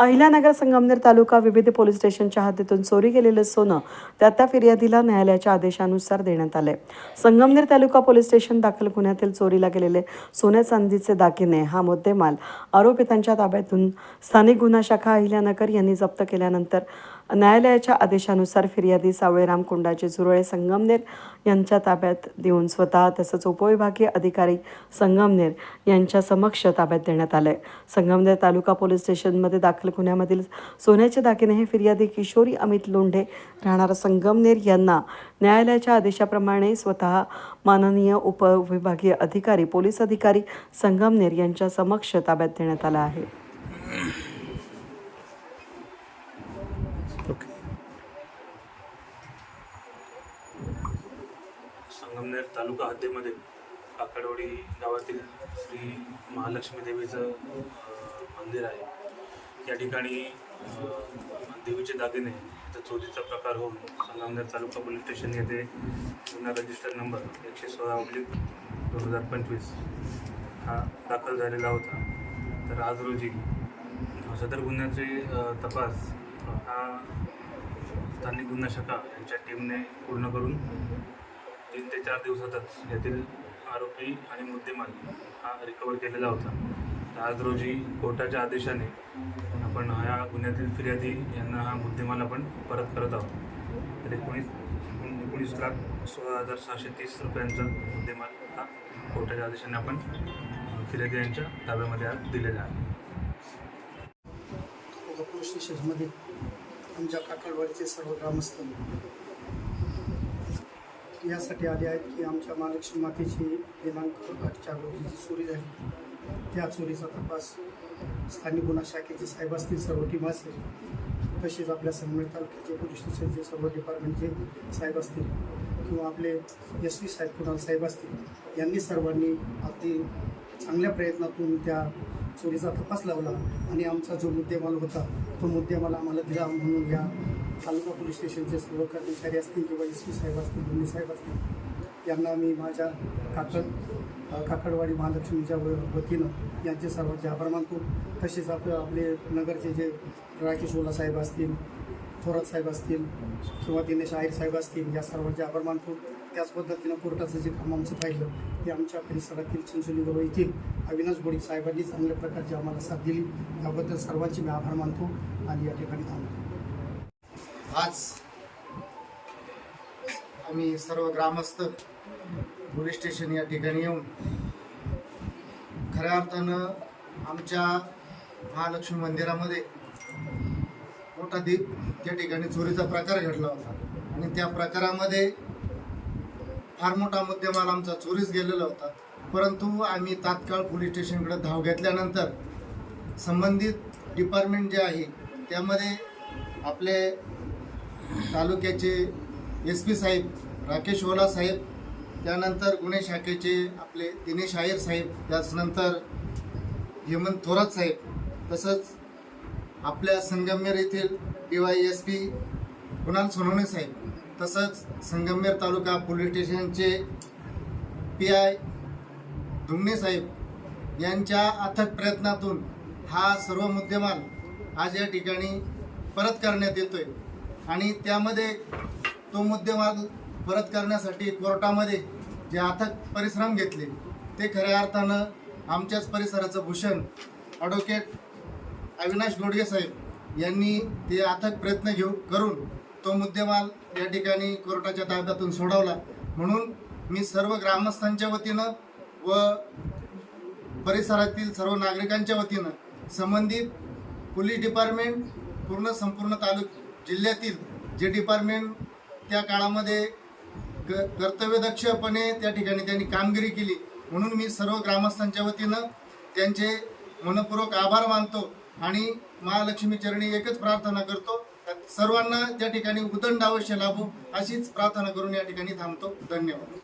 अहिल्यानगर संगमनेर तालुका विविध पोलीस स्टेशनच्या हद्दीतून चोरी केलेलं सोनं त्या त्या फिर्यादीला न्यायालयाच्या आदेशानुसार देण्यात आले संगमनेर तालुका पोलीस स्टेशन दाखल गुन्ह्यातील चोरीला गेलेले सोन्या चांदीचे दागिने हा मुद्देमाल आरोपितांच्या ताब्यातून स्थानिक गुन्हा शाखा अहिल्यानगर यांनी जप्त केल्यानंतर न्यायालयाच्या आदेशानुसार फिर्यादी सावळेराम कुंडाचे झुरळे संगमनेर यांच्या ताब्यात देऊन स्वतः तसंच उपविभागीय अधिकारी संगमनेर यांच्या समक्ष ताब्यात देण्यात आले संगमनेर तालुका पोलीस स्टेशनमध्ये दाखल गुन्ह्यामधील सोन्याचे दागिने हे फिर्यादी किशोरी अमित लोंढे राहणारा संगमनेर यांना न्यायालयाच्या आदेशाप्रमाणे स्वतः माननीय उपविभागीय अधिकारी पोलीस अधिकारी संगमनेर यांच्या समक्ष ताब्यात देण्यात आला आहे. संगमनेर तालुका हद्दीमध्ये काकडवाडी गावातील श्री महालक्ष्मी देवीचं मंदिर आहे. या ठिकाणी देवीचे दागिने तर चोरीचा प्रकार होऊन संगमनेर तालुका पोलीस स्टेशन येथे गुन्हा रजिस्टर नंबर एकशे सोळा ऑब्लिक दोन हजार पंचवीस हा दाखल झालेला होता. तर आज रोजी सदर गुन्ह्याचे तपास हा स्थानिक गुन्हा शाखा यांच्या टीमने पूर्ण करून तीन ते चार दिवसातच यातील आरोपी आणि मुद्देमाल हा रिकवर केलेला होता. आज रोजी कोर्टाच्या आदेशाने आपण ह्या गुन्ह्यातील फिर्यादी यांना हा मुद्देमाल आपण परत करत आहोत. तर एकोणीस एकोणीस लाख सोळा हजार सहाशे तीस रुपयांचा मुद्देमाल हा कोर्टाच्या आदेशाने आपण फिर्यादी यांच्या ताब्यामध्ये आज दिलेला आहे. पोलीस स्टेशनमध्ये आमच्या काकडवाडीचे सर्व ग्रामस्थ यासाठी आले आहेत की आमच्या महालक्ष्मी मातेची दिनांक आठच्या रोजी जी चोरी झाली त्या चोरीचा तपास स्थानिक गुन्हा शाखेचे साहेब असतील सर्व टीम असेल तसेच आपल्या संगमेर तालुक्याचे पोलीस स्टेशनचे सर्व डिपार्टमेंटचे साहेब असतील किंवा आपले एस पी साहेब कुणाल साहेब असतील यांनी सर्वांनी अगदी चांगल्या प्रयत्नातून त्या चोरीचा तपास लावला आणि आमचा जो मुद्देमाल होता तो मुद्देमाल आम्हाला दिला म्हणून या तालुका पोलीस स्टेशनचे सर्व कर्मचारी असतील किंवा एस पी साहेब असतील दोन्ही साहेब असतील यांना मी माझ्या काकड काकडवाडी महालक्ष्मीच्या वतीनं यांचे सर्वांचे आभार मानतो. तसेच आपले आपले नगरचे जे राकेश ओला साहेब असतील थोरात साहेब असतील किंवा दिनेश आयर साहेब असतील या सर्वांचे आभार मानतो. त्याच पद्धतीनं कोर्टाचं जे काम आमचं पाहिलं ते आमच्या परिसरातील चिंचोलीजवळ येथील अविनाश गोडी साहेबांनी चांगल्या प्रकारची आम्हाला साथ दिली. याबद्दल सर्वांचे मी आभार मानतो आणि या ठिकाणी थांबतो. आज आम्ही सर्व ग्रामस्थ पोलीस स्टेशन या ठिकाणी येऊन खऱ्या अर्थानं आमच्या महालक्ष्मी मंदिरामध्ये मोठा दीप त्या ठिकाणी चोरीचा प्रकार घडला होता. आणि त्या प्रकारामध्ये फार मोठा मुद्देमाल आमचा चोरीस गेलेला होता. परंतु आम्ही तात्काळ पोलीस स्टेशनकडे धाव घेतल्यानंतर संबंधित डिपार्टमेंट जे आहे त्यामध्ये आपले तालुक्याचे एस पी साहेब राकेश ओला साहेब त्यानंतर गुन्हे शाखेचे आपले दिनेश आयर साहेब त्याचनंतर हेमंत थोरात साहेब तसंच आपल्या संगमनेर येथील D Y S P Kunal Sonawane साहेब तसंच संगमनेर तालुका पोलीस स्टेशनचे पी आय धुमणे साहेब यांच्या अथक प्रयत्नातून हा सर्व मुद्देमाल आज या ठिकाणी परत करण्यात येतोय. आणि त्यामध्ये तो मुद्देमाल परत करण्यासाठी कोर्टामध्ये जे अथक परिश्रम घेतले ते खऱ्या अर्थानं आमच्याच परिसराचं भूषण ॲडव्होकेट अविनाश गोडगे साहेब यांनी ते अथक प्रयत्न घेऊ करून तो मुद्देमाल या ठिकाणी कोर्टाच्या ताब्यातून सोडवला. म्हणून मी सर्व ग्रामस्थांच्या वतीनं व परिसरातील सर्व नागरिकांच्या वतीनं संबंधित पोलीस डिपार्टमेंट पूर्ण संपूर्ण तालुक जिल्ह्यातील जे डिपार्टमेंट त्या काळामध्ये क कर्तव्यदक्षपणे त्या ठिकाणी त्यांनी कामगिरी केली. म्हणून मी सर्व ग्रामस्थांच्या वतीनं त्यांचे मनपूर्वक आभार मानतो आणि महालक्ष्मी चरणी एकच प्रार्थना करतो. सर्वांना त्या ठिकाणी उदंड अवश्य लाभो अशीच प्रार्थना करून या ठिकाणी थांबतो. धन्यवाद.